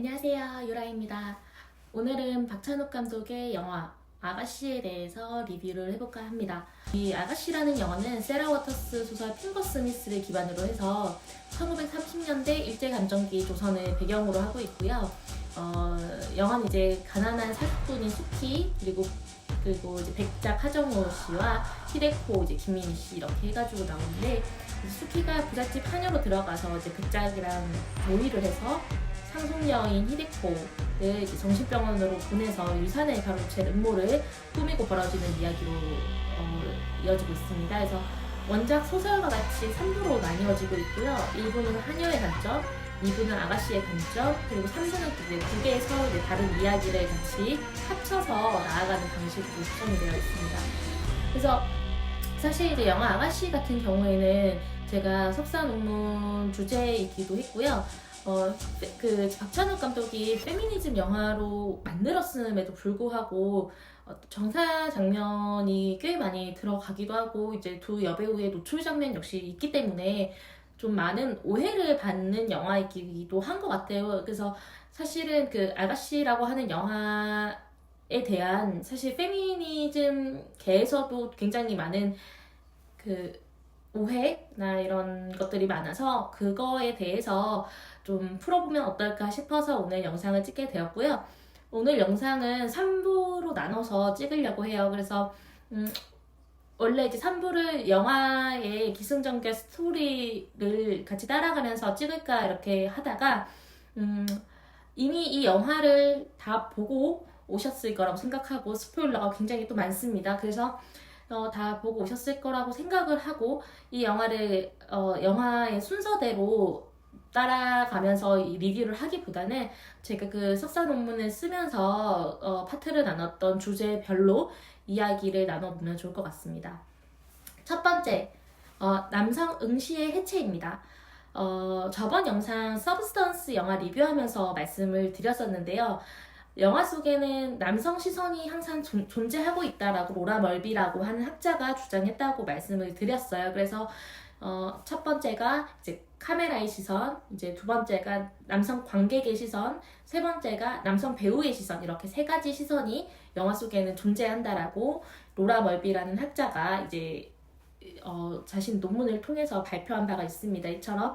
안녕하세요. 유라입니다. 오늘은 박찬욱 감독의 영화 아가씨에 대해서 리뷰를 해볼까 합니다. 이 아가씨라는 영화는 세라 워터스 소설 핑거 스미스를 기반으로 해서 1930년대 일제감정기 조선을 배경으로 하고 있고요. 어, 영화는 이제 가난한 사기꾼인 수키 그리고 그리고 이제 백작 하정우 씨와 히데코 이제 김민희 씨 이렇게 해가지고 나오는데 수키가 부잣집 하녀로 들어가서 이제 백작이랑 모의를 해서 상속녀인 히데코를 정신병원으로 보내서 유산을 가로챈 음모를 꾸미고 벌어지는 이야기로 어, 이어지고 있습니다. 그래서 원작 소설과 같이 3부로 나뉘어지고 있고요. 1부는 하녀의 관점, 2부는 아가씨의 관점, 그리고 3부는 이제 두 개의 서로 이제 다른 이야기를 같이 합쳐서 나아가는 방식으로 구성이 되어 있습니다. 그래서 사실 이제 영화 아가씨 같은 경우에는 제가 석사 논문 주제이기도 했고요. 어, 페- 그 박찬욱 감독이 페미니즘 영화로 만들었음에도 불구하고 어, 정사 장면이 꽤 많이 들어가기도 하고 이제 두 여배우의 노출 장면 역시 있기 때문에 좀 많은 오해를 받는 영화이기도 한 것 같아요. 그래서 사실은 그 아가씨라고 하는 영화에 대한 사실 페미니즘계에서도 굉장히 많은 그 오해나 이런 것들이 많아서 그거에 대해서 좀 풀어보면 어떨까 싶어서 오늘 영상을 찍게 되었고요. 오늘 영상은 3부로 나눠서 찍으려고 해요. 그래서 음, 원래 이제 3부를 영화의 기승전결 스토리를 같이 따라가면서 찍을까 이렇게 하다가 음, 이미 이 영화를 다 보고 오셨을 거라고 생각하고 스포일러가 굉장히 또 많습니다. 그래서 어, 다 보고 오셨을 거라고 생각을 하고 이 영화를 어, 영화의 순서대로 따라가면서 이 리뷰를 하기보다는 제가 그 석사 논문을 쓰면서 어, 파트를 나눴던 주제별로 이야기를 나눠보면 좋을 것 같습니다. 첫 번째, 어, 남성 응시의 해체입니다. 어, 저번 영상 서브스턴스 영화 리뷰하면서 말씀을 드렸었는데요. 영화 속에는 남성 시선이 항상 존, 존재하고 있다라고 로라 멀비라고 하는 학자가 주장했다고 말씀을 드렸어요. 그래서 어, 첫 번째가 이제 카메라의 시선, 이제 두 번째가 남성 관객의 시선, 세 번째가 남성 배우의 시선 이렇게 세 가지 시선이 영화 속에는 존재한다라고 로라 멀비라는 학자가 이제 어, 자신 논문을 통해서 발표한 바가 있습니다. 이처럼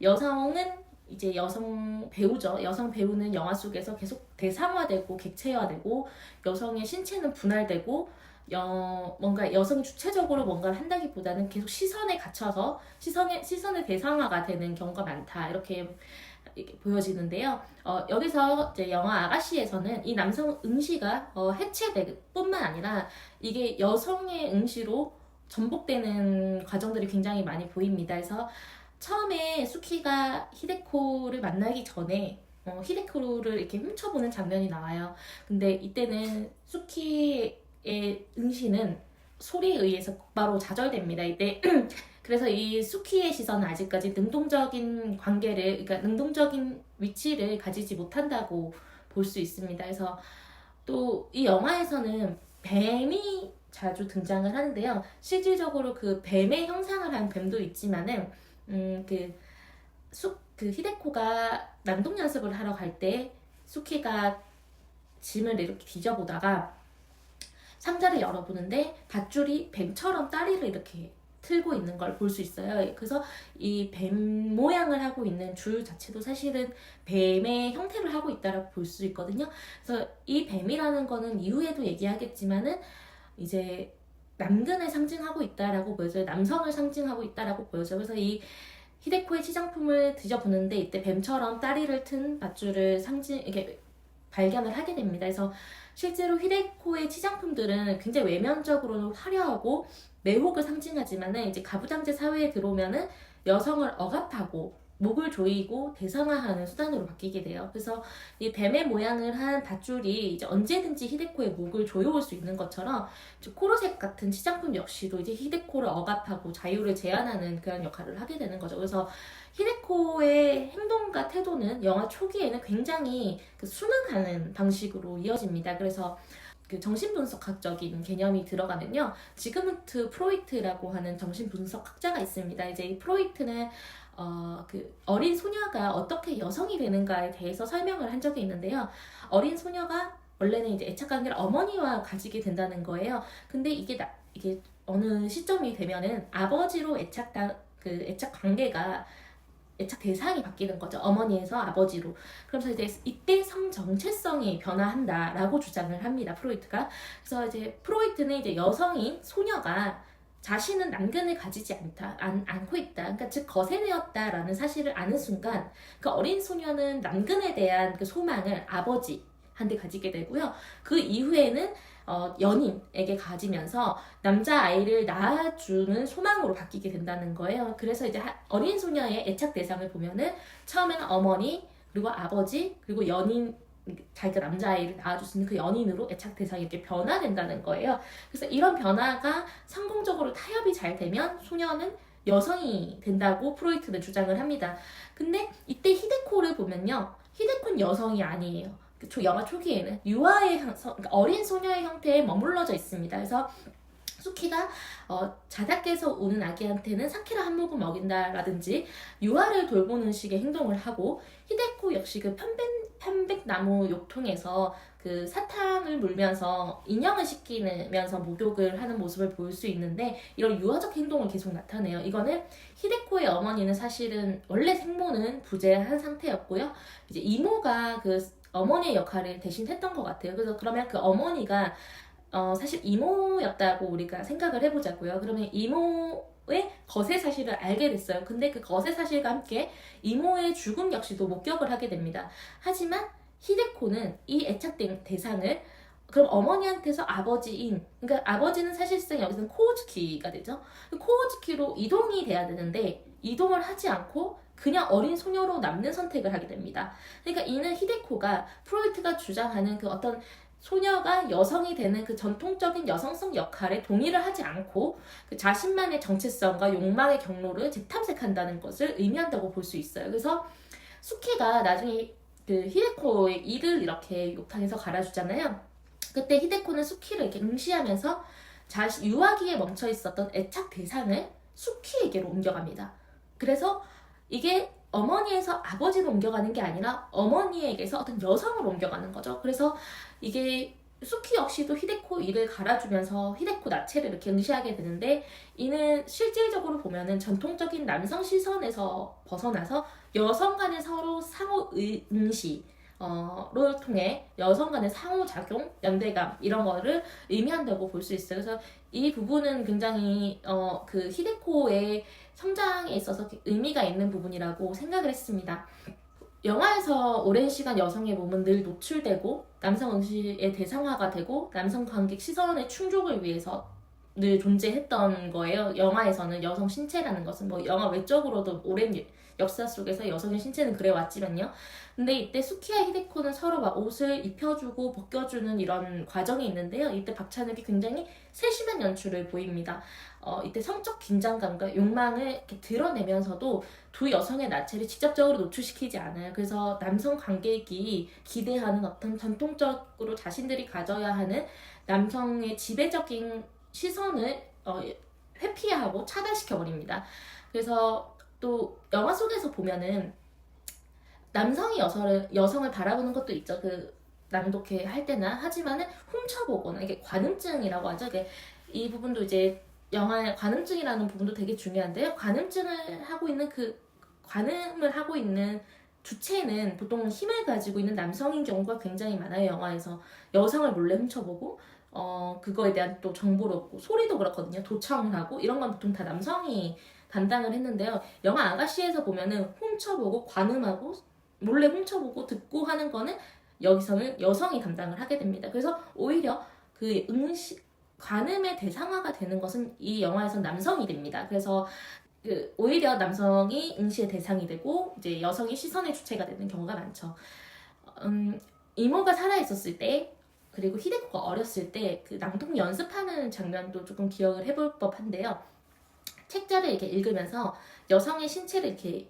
여성은 이제 여성 배우죠. 여성 배우는 영화 속에서 계속 대상화되고 객체화되고 여성의 신체는 분할되고 여, 뭔가 여성 주체적으로 뭔가를 한다기보다는 계속 시선에 갇혀서 시선의 시선의 대상화가 되는 경우가 많다 이렇게 이렇게 보여지는데요. 어, 여기서 이제 영화 아가씨에서는 이 남성 응시가 어, 해체될 뿐만 아니라 이게 여성의 응시로 전복되는 과정들이 굉장히 많이 보입니다. 그래서 처음에 수키가 히데코를 만나기 전에 어, 히데코를 이렇게 훔쳐보는 장면이 나와요. 근데 이때는 수키의 응시는 소리에 의해서 바로 좌절됩니다. 이때 그래서 이 수키의 시선은 아직까지 능동적인 관계를, 그러니까 능동적인 위치를 가지지 못한다고 볼 수 있습니다. 그래서 또 이 영화에서는 뱀이 자주 등장을 하는데요. 실질적으로 그 뱀의 형상을 한 뱀도 있지만은 음그 수, 그 히데코가 낭독 연습을 하러 갈 때 수키가 짐을 이렇게 뒤져보다가 상자를 열어보는데 밧줄이 뱀처럼 다리를 이렇게 틀고 있는 걸 볼 수 있어요. 그래서 이 뱀 모양을 하고 있는 줄 자체도 사실은 뱀의 형태를 하고 있다라고 볼 수 있거든요. 그래서 이 뱀이라는 거는 이후에도 얘기하겠지만은 이제 남근을 상징하고 있다라고 보여져요. 남성을 상징하고 있다라고 보여져요. 그래서 이 히데코의 치장품을 뒤져보는데 이때 뱀처럼 다리를 튼 밧줄을 상징 이게 발견을 하게 됩니다. 그래서 실제로 히데코의 치장품들은 굉장히 외면적으로는 화려하고 매혹을 상징하지만은 이제 가부장제 사회에 들어오면은 여성을 억압하고 목을 조이고 대상화하는 수단으로 바뀌게 돼요. 그래서 이 뱀의 모양을 한 밧줄이 이제 언제든지 히데코의 목을 조여올 수 있는 것처럼 코르셋 같은 치장품 역시도 이제 히데코를 억압하고 자유를 제한하는 그런 역할을 하게 되는 거죠. 그래서 히데코의 행동과 태도는 영화 초기에는 굉장히 그 순응하는 방식으로 이어집니다. 그래서 그 정신분석학적인 개념이 들어가면요. 지그문트 프로이트라고 하는 정신분석학자가 있습니다. 이제 이 프로이트는 어, 그 어린 소녀가 어떻게 여성이 되는가에 대해서 설명을 한 적이 있는데요. 어린 소녀가 원래는 이제 애착 관계를 어머니와 가지게 된다는 거예요. 근데 이게 나, 이게 어느 시점이 되면은 아버지로 애착 그 애착 관계가 애착 대상이 바뀌는 거죠. 어머니에서 아버지로. 그러면서 이제 이때 성 정체성이 변화한다라고 주장을 합니다. 프로이트가. 그래서 이제 프로이트는 이제 여성인 소녀가 자신은 난근을 가지지 않다, 안, 않고 있다. 그러니까 즉 거세되었다라는 사실을 아는 순간 그 어린 소녀는 난근에 대한 그 소망을 아버지 한테 가지게 되고요. 그 이후에는 어, 연인에게 가지면서 남자 아이를 낳아주는 소망으로 바뀌게 된다는 거예요. 그래서 이제 하- 어린 소녀의 애착 대상을 보면은 처음에는 어머니 그리고 아버지 그리고 연인 자기가 남자아이를 낳아줄 수 있는 그 연인으로 애착 대상이 이렇게 변화된다는 거예요. 그래서 이런 변화가 성공적으로 타협이 잘 되면 소녀는 여성이 된다고 프로이트는 주장을 합니다. 근데 이때 히데코를 보면요. 히데코는 여성이 아니에요. 그 초- 영화 초기에는 유아의 그러니까 어린 소녀의 형태에 머물러져 있습니다. 그래서 수키가 어, 자다깨서 우는 아기한테는 사케라 한 모금 먹인다라든지 유아를 돌보는 식의 행동을 하고 히데코 역시 그 편백, 편백나무 욕통에서 그 사탕을 물면서 인형을 씻기면서 목욕을 하는 모습을 볼 수 있는데 이런 유아적 행동을 계속 나타내요. 이거는 히데코의 어머니는 사실은 원래 생모는 부재한 상태였고요. 이제 이모가 그 어머니의 역할을 대신 했던 것 같아요. 그래서 그러면 그 어머니가 어, 사실 이모였다고 우리가 생각을 해보자고요. 그러면 이모의 거세 사실을 알게 됐어요. 근데 그 거세 사실과 함께 이모의 죽음 역시도 목격을 하게 됩니다. 하지만 히데코는 이 애착된 대상을 그럼 어머니한테서 아버지인 그러니까 아버지는 사실상 여기서는 코우즈키가 되죠. 그 코우즈키로 이동이 돼야 되는데 이동을 하지 않고 그냥 어린 소녀로 남는 선택을 하게 됩니다. 그러니까 이는 히데코가 프로이트가 주장하는 그 어떤 소녀가 여성이 되는 그 전통적인 여성성 역할에 동의를 하지 않고 그 자신만의 정체성과 욕망의 경로를 재탐색한다는 것을 의미한다고 볼 수 있어요. 그래서 수키가 나중에 그 히데코의 이를 이렇게 욕탕에서 갈아주잖아요. 그때 히데코는 수키를 이렇게 응시하면서 자신 유아기에 멈춰 있었던 애착 대상을 수키에게로 옮겨갑니다. 그래서 이게 어머니에서 아버지로 옮겨가는 게 아니라 어머니에게서 어떤 여성으로 옮겨가는 거죠. 그래서 이게 수키 역시도 히데코 이를 갈아주면서 히데코 나체를 이렇게 응시하게 되는데 이는 실질적으로 보면은 전통적인 남성 시선에서 벗어나서 여성 간의 서로 상호 의- 응시 어를 통해 여성 간의 상호작용, 연대감 이런 거를 의미한다고 볼 수 있어요. 그래서 이 부분은 굉장히 어 그 히데코의 성장에 있어서 의미가 있는 부분이라고 생각을 했습니다. 영화에서 오랜 시간 여성의 몸은 늘 노출되고 남성 응시의 대상화가 되고 남성 관객 시선의 충족을 위해서 늘 존재했던 거예요. 영화에서는 여성 신체라는 것은 뭐 영화 외적으로도 오랜 역사 속에서 여성의 신체는 그래 왔지만요. 근데 이때 수키와 히데코는 서로 막 옷을 입혀주고 벗겨주는 이런 과정이 있는데요. 이때 박찬욱이 굉장히 세심한 연출을 보입니다. 어, 이때 성적 긴장감과 욕망을 이렇게 드러내면서도 두 여성의 나체를 직접적으로 노출시키지 않아요. 그래서 남성 관객이 기대하는 어떤 전통적으로 자신들이 가져야 하는 남성의 지배적인 시선을 어, 회피하고 차단시켜 버립니다. 그래서 또 영화 속에서 보면은 남성이 여성을 여성을 바라보는 것도 있죠. 그 낭독회 할 때나 하지만은 훔쳐보거나 이게 관음증이라고 하죠. 이게 이 부분도 이제 영화의 관음증이라는 부분도 되게 중요한데요. 관음증을 하고 있는 그 관음을 하고 있는 주체는 보통 힘을 가지고 있는 남성인 경우가 굉장히 많아요. 영화에서 여성을 몰래 훔쳐보고 어 그거에 대한 또 정보를 얻고 소리도 그렇거든요. 도청을 하고 이런 건 보통 다 남성이 담당을 했는데요. 영화 아가씨에서 보면은 훔쳐보고 관음하고 몰래 훔쳐보고 듣고 하는 거는 여기서는 여성이 담당을 하게 됩니다. 그래서 오히려 그 응시 관음의 대상화가 되는 것은 이 영화에서 남성이 됩니다. 그래서 그 오히려 남성이 응시의 대상이 되고 이제 여성이 시선의 주체가 되는 경우가 많죠. 음, 이모가 살아 있었을 때 그리고 히데코가 어렸을 때 그 낭독 연습하는 장면도 조금 기억을 해볼 법한데요. 책자를 이렇게 읽으면서 여성의 신체를 이렇게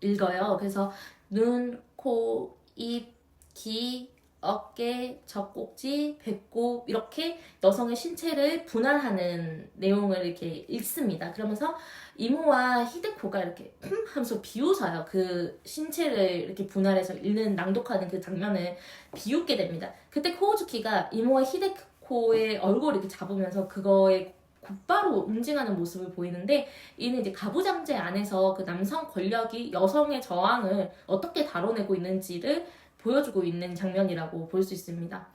읽어요. 그래서 눈, 코, 입, 귀, 어깨, 젖꼭지, 배꼽 이렇게 여성의 신체를 분할하는 내용을 이렇게 읽습니다. 그러면서 이모와 히데코가 이렇게 흠 하면서 비웃어요. 그 신체를 이렇게 분할해서 읽는 낭독하는 그 장면을 비웃게 됩니다. 그때 코우즈키가 이모와 히데코의 얼굴을 이렇게 잡으면서 그거에 곧바로 응징하는 모습을 보이는데 이는 이제 가부장제 안에서 그 남성 권력이 여성의 저항을 어떻게 다뤄내고 있는지를 보여주고 있는 장면이라고 볼 수 있습니다.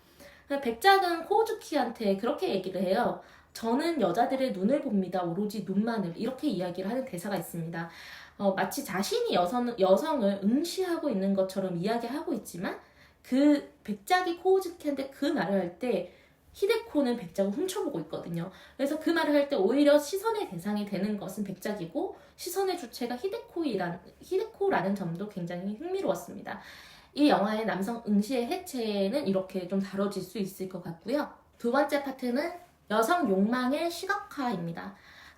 백작은 코우즈키한테 그렇게 얘기를 해요. 저는 여자들의 눈을 봅니다. 오로지 눈만을. 이렇게 이야기를 하는 대사가 있습니다. 어, 마치 자신이 여성, 여성을 응시하고 있는 것처럼 이야기하고 있지만 그 백작이 코우즈키한테 그 말을 할때 히데코는 백작을 훔쳐보고 있거든요. 그래서 그 말을 할 때 오히려 시선의 대상이 되는 것은 백작이고 시선의 주체가 히데코이란, 히데코라는 점도 굉장히 흥미로웠습니다. 이 영화의 남성 응시의 해체는 이렇게 좀 다뤄질 수 있을 것 같고요. 두 번째 파트는 여성 욕망의 시각화입니다.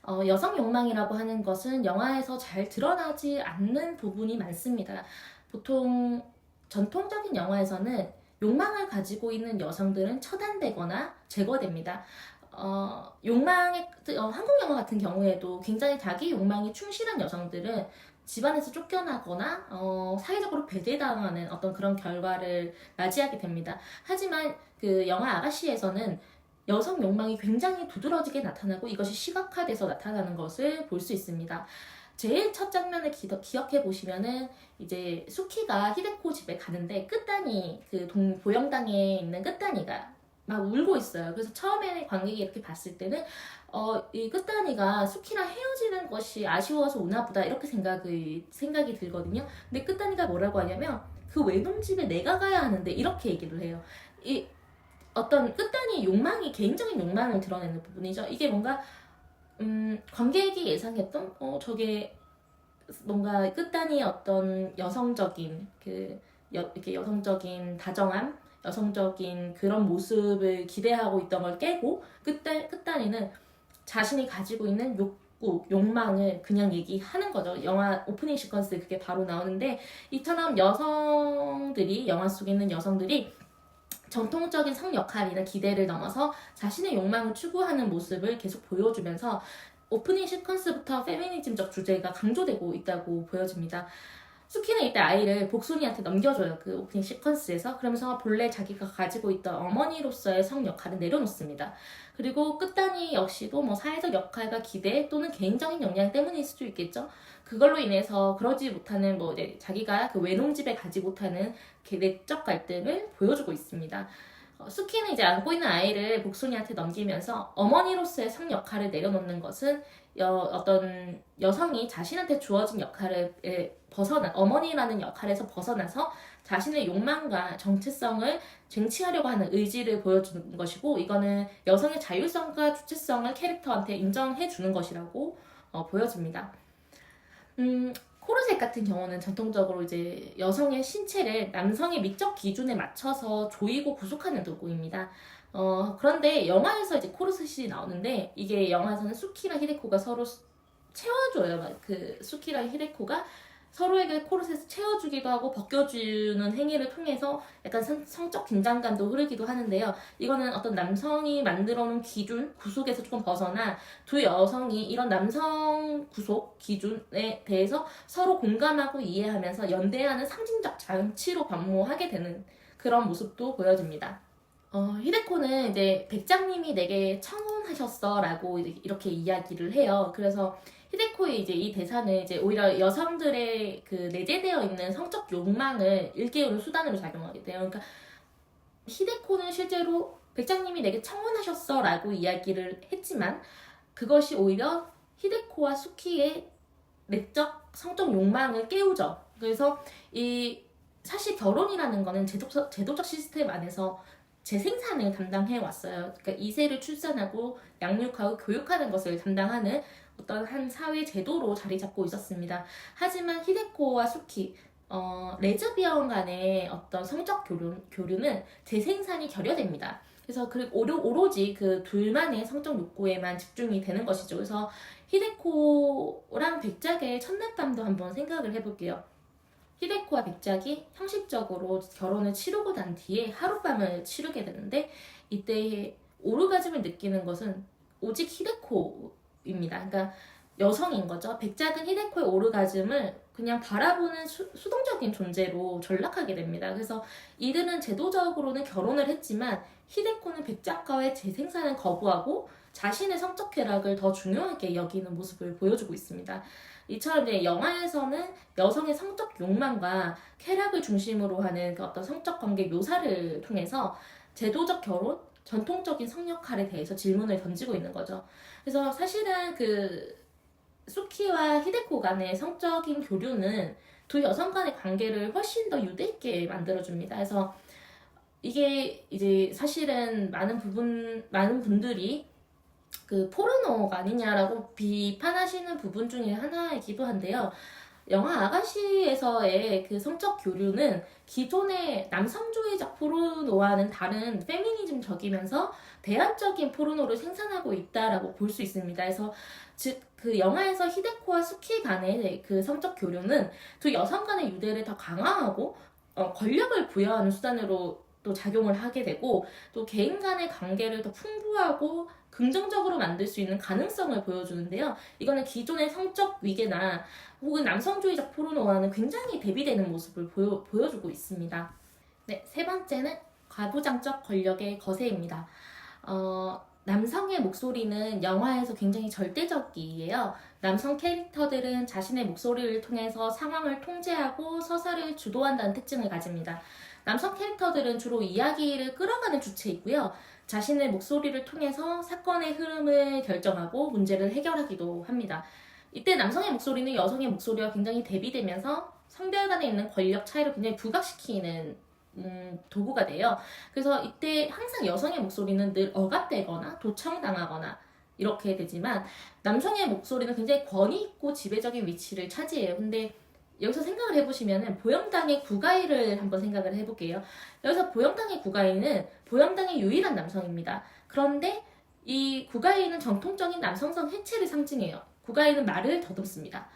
어, 여성 욕망이라고 하는 것은 영화에서 잘 드러나지 않는 부분이 많습니다. 보통 전통적인 영화에서는 욕망을 가지고 있는 여성들은 처단되거나 제거됩니다. 어, 욕망의 어, 한국 영화 같은 경우에도 굉장히 자기 욕망이 충실한 여성들은 집안에서 쫓겨나거나 어, 사회적으로 배제당하는 어떤 그런 결과를 맞이하게 됩니다. 하지만 그 영화 아가씨에서는 여성 욕망이 굉장히 두드러지게 나타나고 이것이 시각화돼서 나타나는 것을 볼 수 있습니다. 제일 첫 장면을 기, 억해 보시면은 이제 수키가 히데코 집에 가는데 끝단이 그 동, 보영당에 있는 끝단이가 막 울고 있어요. 그래서 처음에는 관객이 이렇게 봤을 때는 어, 이 끝단이가 수키랑 헤어지는 것이 아쉬워서 오나 보다 이렇게 생각이 생각이 들거든요. 근데 끝단이가 뭐라고 하냐면 그 외동 집에 내가 가야 하는데 이렇게 얘기를 해요. 이 어떤 끝단이 욕망이 개인적인 욕망을 드러내는 부분이죠. 이게 뭔가 음, 관객이 예상했던 어 저게 뭔가 끝단이 어떤 여성적인 그 여, 이렇게 여성적인 다정함, 여성적인 그런 모습을 기대하고 있던 걸 깨고 끝단 끝단이는 자신이 가지고 있는 욕구, 욕망을 그냥 얘기하는 거죠. 영화 오프닝 시퀀스 그게 바로 나오는데 이처럼 여성들이 영화 속에 있는 여성들이 전통적인 성 역할이나 기대를 넘어서 자신의 욕망을 추구하는 모습을 계속 보여주면서 오프닝 시퀀스부터 페미니즘적 주제가 강조되고 있다고 보여집니다. 수키는 이때 아이를 복순이한테 넘겨줘요. 그 오프닝 시퀀스에서. 그러면서 본래 자기가 가지고 있던 어머니로서의 성 역할을 내려놓습니다. 그리고 끝단이 역시도 뭐 사회적 역할과 기대 또는 개인적인 역량 때문일 수도 있겠죠. 그걸로 인해서 그러지 못하는 뭐 자기가 그 외농집에 가지 못하는 내적 갈등을 보여주고 있습니다. 어, 수키는 이제 안고 있는 아이를 복순이한테 넘기면서 어머니로서의 성 역할을 내려놓는 것은 여, 어떤 여성이 자신한테 주어진 역할을 벗어나 어머니라는 역할에서 벗어나서 자신의 욕망과 정체성을 쟁취하려고 하는 의지를 보여주는 것이고 이거는 여성의 자율성과 주체성을 캐릭터한테 인정해 주는 것이라고 어, 보여집니다. 음, 코르셋 같은 경우는 전통적으로 이제 여성의 신체를 남성의 미적 기준에 맞춰서 조이고 구속하는 도구입니다. 어, 그런데 영화에서 이제 코르셋이 나오는데 이게 영화에서는 수키랑 히데코가 서로 채워줘요. 그 수키랑 히데코가 서로에게 코르셋을 채워주기도 하고 벗겨주는 행위를 통해서 약간 성 적 긴장감도 흐르기도 하는데요. 이거는 어떤 남성이 만들어 놓은 기준, 구속에서 조금 벗어나 두 여성이 이런 남성 구속 기준에 대해서 서로 공감하고 이해하면서 연대하는 상징적 장치로 변모하게 되는 그런 모습도 보여집니다. 어, 히데코는 이제 백장님이 내게 청혼하셨어라고 이렇게 이야기를 해요. 그래서 히데코의 이제 이 대사는 이제 오히려 여성들의 그 내재되어 있는 성적 욕망을 일깨우는 수단으로 작용하게 돼요. 그러니까 히데코는 실제로 백장님이 내게 청혼하셨어라고 이야기를 했지만 그것이 오히려 히데코와 수키의 내적 성적 욕망을 깨우죠. 그래서 이 사실 결혼이라는 거는 제도적, 제도적 시스템 안에서 재생산을 담당해 왔어요. 그러니까 이세를 출산하고 양육하고 교육하는 것을 담당하는 어떤 한 사회 제도로 자리 잡고 있었습니다. 하지만 히데코와 수키 어, 레즈비언 간의 어떤 성적 교류, 교류는 재생산이 결여됩니다. 그래서 그 오로, 오로지 그 둘만의 성적 욕구에만 집중이 되는 것이죠. 그래서 히데코랑 백작의 첫날밤도 한번 생각을 해볼게요. 히데코와 백작이 형식적으로 결혼을 치르고 난 뒤에 하룻밤을 치르게 되는데 이때 오르가즘을 느끼는 것은 오직 히데코입니다. 그러니까 여성인 거죠. 백작은 히데코의 오르가즘을 그냥 바라보는 수, 수동적인 존재로 전락하게 됩니다. 그래서 이들은 제도적으로는 결혼을 했지만 히데코는 백작과의 재생산을 거부하고 자신의 성적 쾌락을 더 중요하게 여기는 모습을 보여주고 있습니다. 이처럼 이제 영화에서는 여성의 성적 욕망과 쾌락을 중심으로 하는 그 어떤 성적 관계 묘사를 통해서 제도적 결혼, 전통적인 성 역할에 대해서 질문을 던지고 있는 거죠. 그래서 사실은 그 수키와 히데코 간의 성적인 교류는 두 여성 간의 관계를 훨씬 더 유대 있게 만들어줍니다. 그래서 이게 이제 사실은 많은 부분, 많은 분들이 그 포르노가 아니냐라고 비판하시는 부분 중에 하나이기도 한데요. 영화 아가씨에서의 그 성적 교류는 기존의 남성주의적 포르노와는 다른 페미니즘적이면서 대안적인 포르노를 생산하고 있다라고 볼 수 있습니다. 그래서 즉 그 영화에서 히데코와 수키 간의 그 성적 교류는 두 여성 간의 유대를 더 강화하고 어, 권력을 부여하는 수단으로 또 작용을 하게 되고 또 개인 간의 관계를 더 풍부하고 긍정적으로 만들 수 있는 가능성을 보여주는데요. 이거는 기존의 성적 위계나 혹은 남성주의적 포르노와는 굉장히 대비되는 모습을 보여, 보여주고 있습니다. 네, 세 번째는 과부장적 권력의 거세입니다. 어, 남성의 목소리는 영화에서 굉장히 절대적이에요. 남성 캐릭터들은 자신의 목소리를 통해서 상황을 통제하고 서사를 주도한다는 특징을 가집니다. 남성 캐릭터들은 주로 이야기를 끌어가는 주체이고요. 자신의 목소리를 통해서 사건의 흐름을 결정하고 문제를 해결하기도 합니다. 이때 남성의 목소리는 여성의 목소리와 굉장히 대비되면서 성별 간에 있는 권력 차이를 굉장히 부각시키는 음, 도구가 돼요. 그래서 이때 항상 여성의 목소리는 늘 억압되거나 도청당하거나 이렇게 되지만 남성의 목소리는 굉장히 권위 있고 지배적인 위치를 차지해요. 근데 여기서 생각을 해보시면은 보영당의 구가이를 한번 생각을 해볼게요. 여기서 보영당의 구가이는 보영당의 유일한 남성입니다. 그런데 이 구가이는 정통적인 남성성 해체를 상징해요. 구가이는 말을 더듬습니다.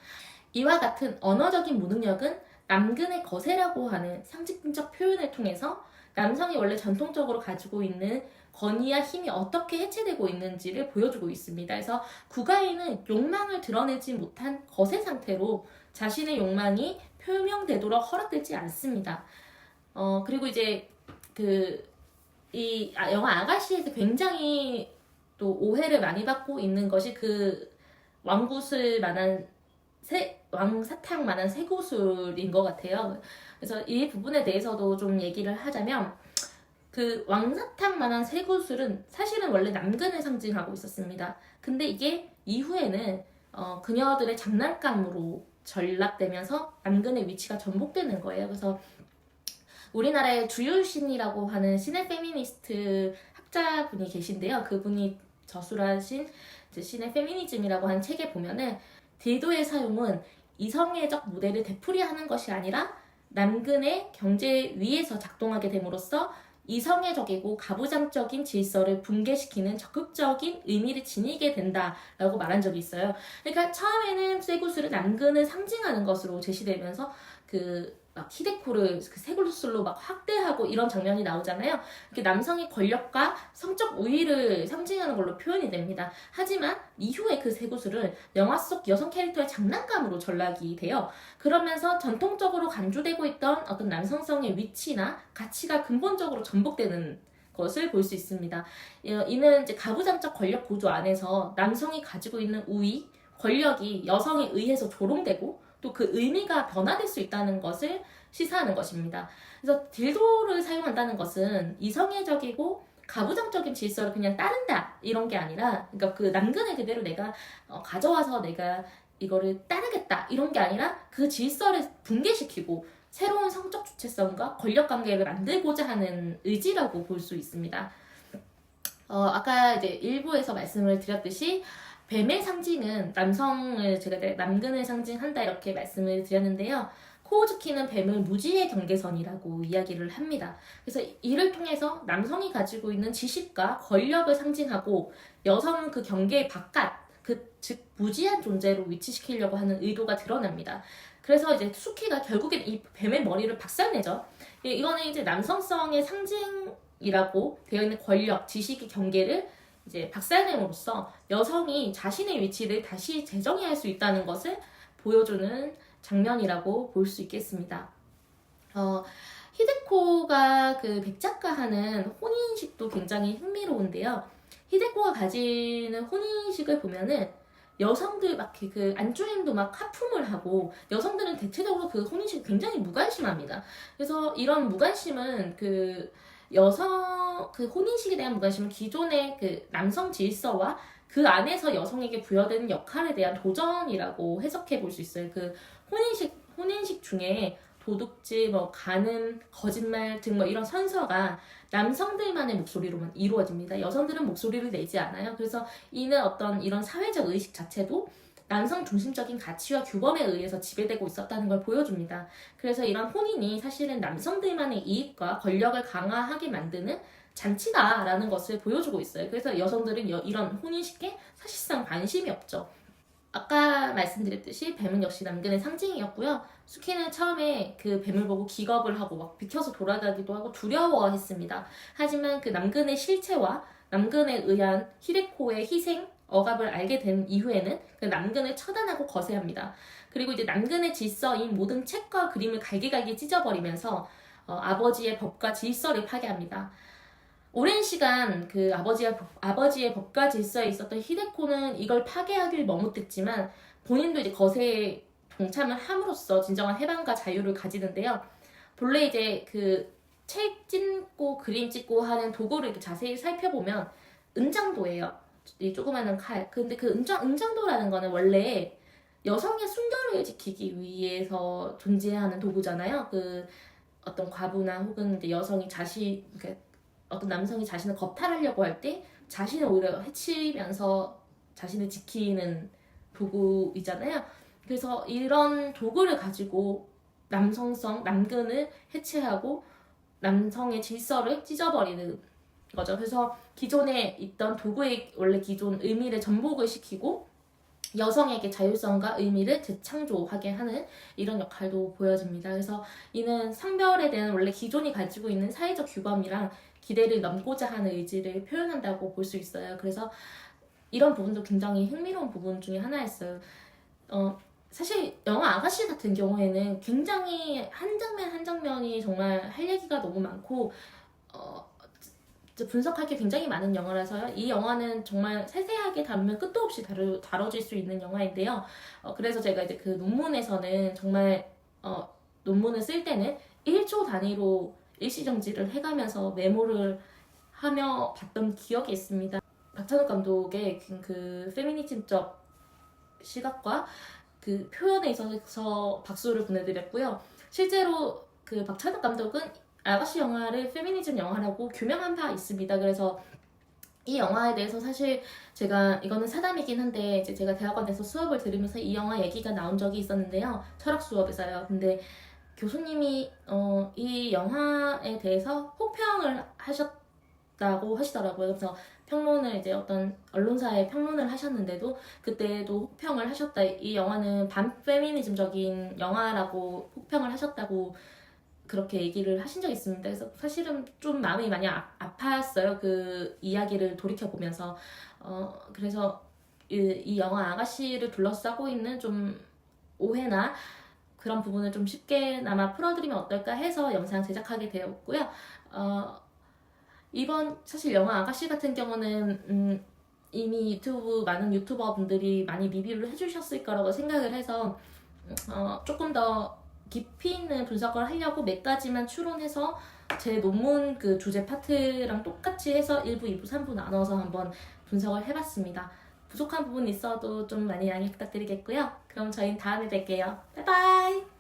이와 같은 언어적인 무능력은 남근의 거세라고 하는 상징적 표현을 통해서 남성이 원래 전통적으로 가지고 있는 권위와 힘이 어떻게 해체되고 있는지를 보여주고 있습니다. 그래서 구가인은 욕망을 드러내지 못한 거세 상태로 자신의 욕망이 표명되도록 허락되지 않습니다. 어, 그리고 이제 그, 이 아, 영화 아가씨에서 굉장히 또 오해를 많이 받고 있는 것이 그 왕구슬 만한 세, 왕사탕 만한 쇠구슬인 것 같아요. 그래서 이 부분에 대해서도 좀 얘기를 하자면 그 왕사탕 만한 쇠구슬은 사실은 원래 남근을 상징하고 있었습니다. 근데 이게 이후에는 어, 그녀들의 장난감으로 전락되면서 남근의 위치가 전복되는 거예요. 그래서 우리나라의 주율신이라고 하는 신의 페미니스트 학자분이 계신데요. 그분이 저술하신 신의 페미니즘이라고 하는 책에 보면은 딜도의 사용은 이성애적 무대를 되풀이하는 것이 아니라 남근의 경제 위에서 작동하게 됨으로써 이성애적이고 가부장적인 질서를 붕괴시키는 적극적인 의미를 지니게 된다라고 말한 적이 있어요. 그러니까 처음에는 쇠구슬은 남근을 상징하는 것으로 제시되면서 그 막 히데코를 그 세골술로 막 확대하고 이런 장면이 나오잖아요. 이렇게 남성의 권력과 성적 우위를 상징하는 걸로 표현이 됩니다. 하지만 이후에 그 세구슬은 영화 속 여성 캐릭터의 장난감으로 전락이 돼요. 그러면서 전통적으로 간주되고 있던 어떤 남성성의 위치나 가치가 근본적으로 전복되는 것을 볼 수 있습니다. 어, 이는 이제 가부장적 권력 구조 안에서 남성이 가지고 있는 우위, 권력이 여성에 의해서 조롱되고 또 그 의미가 변화될 수 있다는 것을 시사하는 것입니다. 그래서 딜도를 사용한다는 것은 이성애적이고 가부장적인 질서를 그냥 따른다 이런 게 아니라 그러니까 그 남근을 그대로 내가 어, 가져와서 내가 이거를 따르겠다 이런 게 아니라 그 질서를 붕괴시키고 새로운 성적 주체성과 권력 관계를 만들고자 하는 의지라고 볼 수 있습니다. 어, 아까 이제 일부에서 말씀을 드렸듯이 뱀의 상징은 남성을 제가 남근을 상징한다 이렇게 말씀을 드렸는데요. 코우즈키는 뱀을 무지의 경계선이라고 이야기를 합니다. 그래서 이를 통해서 남성이 가지고 있는 지식과 권력을 상징하고 여성은 그 경계 바깥, 그, 즉, 무지한 존재로 위치시키려고 하는 의도가 드러납니다. 그래서 이제 수키가 결국엔 이 뱀의 머리를 박살내죠. 이- 이거는 이제 남성성의 상징이라고 되어 있는 권력, 지식의 경계를 이제 박살냄으로써 여성이 자신의 위치를 다시 재정의할 수 있다는 것을 보여주는 장면이라고 볼 수 있겠습니다. 어, 히데코가 그 백작가 하는 혼인식도 굉장히 흥미로운데요. 히데코가 가지는 혼인식을 보면은 여성들 막 그 안주림도 막 하품을 하고 여성들은 대체적으로 그 혼인식 굉장히 무관심합니다. 그래서 이런 무관심은 그 여성 그 혼인식에 대한 무관심은 기존의 그 남성 질서와 그 안에서 여성에게 부여되는 역할에 대한 도전이라고 해석해 볼 수 있어요. 그 혼인식 혼인식 중에 도둑질, 뭐 간음, 거짓말 등 뭐 이런 선서가 남성들만의 목소리로만 이루어집니다. 여성들은 목소리를 내지 않아요. 그래서 이는 어떤 이런 사회적 의식 자체도 남성 중심적인 가치와 규범에 의해서 지배되고 있었다는 걸 보여줍니다. 그래서 이런 혼인이 사실은 남성들만의 이익과 권력을 강화하게 만드는 잔치다라는 것을 보여주고 있어요. 그래서 여성들은 여- 이런 혼인식에 사실상 관심이 없죠. 아까 말씀드렸듯이 뱀은 역시 남근의 상징이었고요. 수키는 처음에 그 뱀을 보고 기겁을 하고 막 비켜서 돌아가기도 하고 두려워했습니다. 하지만 그 남근의 실체와 남근에 의한 히데코의 희생, 억압을 알게 된 이후에는 그 남근을 처단하고 거세합니다. 그리고 이제 남근의 질서인 모든 책과 그림을 갈기갈기 찢어버리면서 어, 아버지의 법과 질서를 파괴합니다. 오랜 시간 그 아버지의, 법- 아버지의 법과 질서에 있었던 히데코는 이걸 파괴하길 머뭇댔지만 본인도 이제 거세에 동참을 함으로써 진정한 해방과 자유를 가지는데요. 본래 이제 그책 찍고 그림 찍고 하는 도구를 자세히 살펴보면 은장도예요. 이 조그마한 칼. 근데 그 은장, 은장도라는 거는 원래 여성의 순결을 지키기 위해서 존재하는 도구잖아요. 그 어떤 과부나 혹은 이제 여성이 자신, 어떤 남성이 자신을 겁탈하려고 할 때 자신을 오히려 해치면서 자신을 지키는 도구이잖아요. 그래서 이런 도구를 가지고 남성성, 남근을 해체하고 남성의 질서를 찢어버리는 거죠. 그래서 기존에 있던 도구의 원래 기존 의미를 전복을 시키고 여성에게 자율성과 의미를 재창조하게 하는 이런 역할도 보여집니다. 그래서 이는 성별에 대한 원래 기존이 가지고 있는 사회적 규범이랑 기대를 넘고자 하는 의지를 표현한다고 볼 수 있어요. 그래서 이런 부분도 굉장히 흥미로운 부분 중에 하나였어요. 어, 사실 영화 아가씨 같은 경우에는 굉장히 한 장면 한 장면이 정말 할 얘기가 너무 많고 어, 분석할 게 굉장히 많은 영화라서요. 이 영화는 정말 세세하게 다루면 끝도 없이 다루, 다뤄질 수 있는 영화인데요. 어, 그래서 제가 이제 그 논문에서는 정말 어, 논문을 쓸 때는 1초 단위로 일시정지를 해가면서 메모를 하며 봤던 기억이 있습니다. 박찬욱 감독의 그- 그 페미니즘적 시각과 그 표현에 있어서 박수를 보내드렸고요. 실제로 그 박찬욱 감독은 아가씨 영화를 페미니즘 영화라고 규명한 바 있습니다. 그래서 이 영화에 대해서 사실 제가 이거는 사담이긴 한데 이제 제가 대학원에서 수업을 들으면서 이 영화 얘기가 나온 적이 있었는데요. 철학 수업에서요. 근데 교수님이 어, 이 영화에 대해서 혹평을 하셨다고 하시더라고요. 그래서 평론을 이제 어떤 언론사에 평론을 하셨는데도 그때도 혹평을 하셨다. 이 영화는 반페미니즘적인 영화라고 혹평을 하셨다고 그렇게 얘기를 하신 적이 있습니다. 그래서 사실은 좀 마음이 많이 아, 아팠어요. 그 이야기를 돌이켜 보면서 어 그래서 이, 이 영화 아가씨를 둘러싸고 있는 좀 오해나 그런 부분을 좀 쉽게나마 풀어드리면 어떨까 해서 영상 제작하게 되었고요. 어, 이번 사실 영화 아가씨 같은 경우는 음, 이미 유튜브 많은 유튜버 분들이 많이 리뷰를 해주셨을 거라고 생각을 해서 어, 조금 더 깊이 있는 분석을 하려고 몇 가지만 추론해서 제 논문 그 주제 파트랑 똑같이 해서 1부, 2부, 3부 나눠서 한번 분석을 해봤습니다. 부족한 부분이 있어도 좀 많이 양해 부탁드리겠고요. 그럼 저희는 다음에 뵐게요. 바이바이!